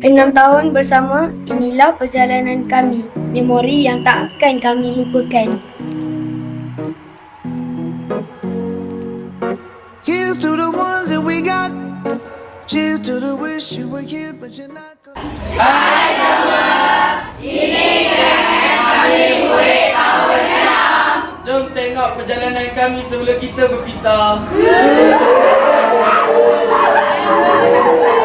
Enam tahun bersama, inilah perjalanan kami. Memori yang tak akan kami lupakan. Here's to the ones that we got. Cheers to the wish you were here, but you're not. Hai semua, ini kerana kami murid tahun 6 Jom tengok perjalanan kami sebelum kita berpisah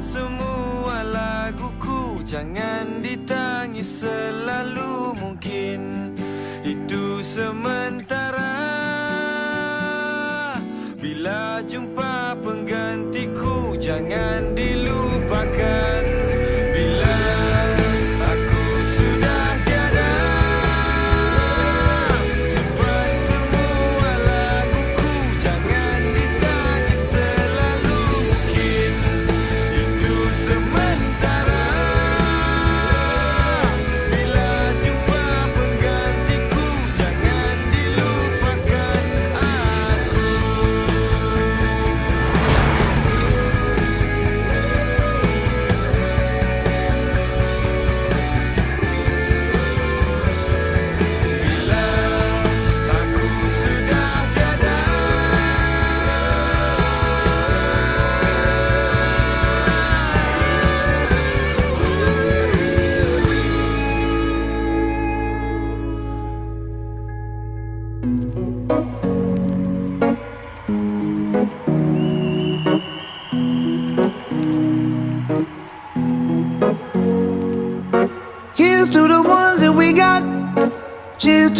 semua laguku Jangan ditangis selalu mungkin. Itu sementara. Bila jumpa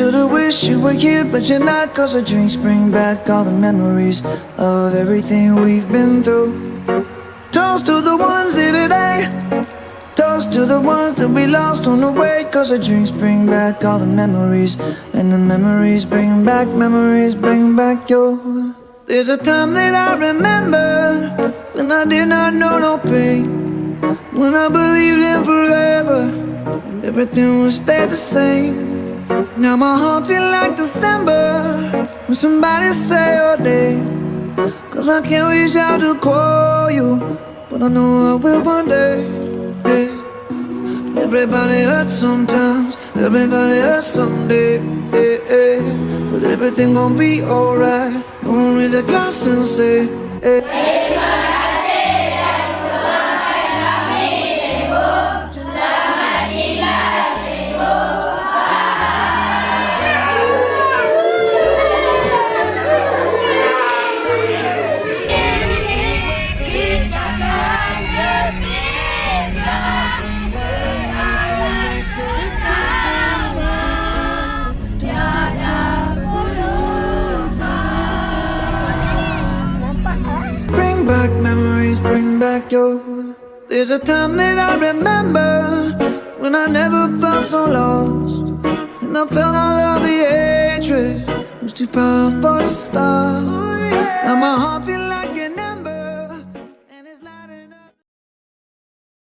were here, but you're not. Cause the drinks bring back all the memories of everything we've been through. Toast to the ones here today. Toast to the ones that we lost on the way. Cause the drinks bring back all the memories. And the memories bring back, memories bring back your. There's a time that I remember when I did not know no pain. When I believed in forever and everything would stay the same. Now my heart feel like December when somebody say your name. Cause I can't reach out to call you, but I know I will one day. yeah. Everybody hurts sometimes, everybody hurts someday. yeah, yeah. But everything gon' be alright. Gonna raise a glass and say, yeah. There's a time that I remember when I never felt so lost. And I felt all of the hatred was too powerful to stop. Oh, now my heart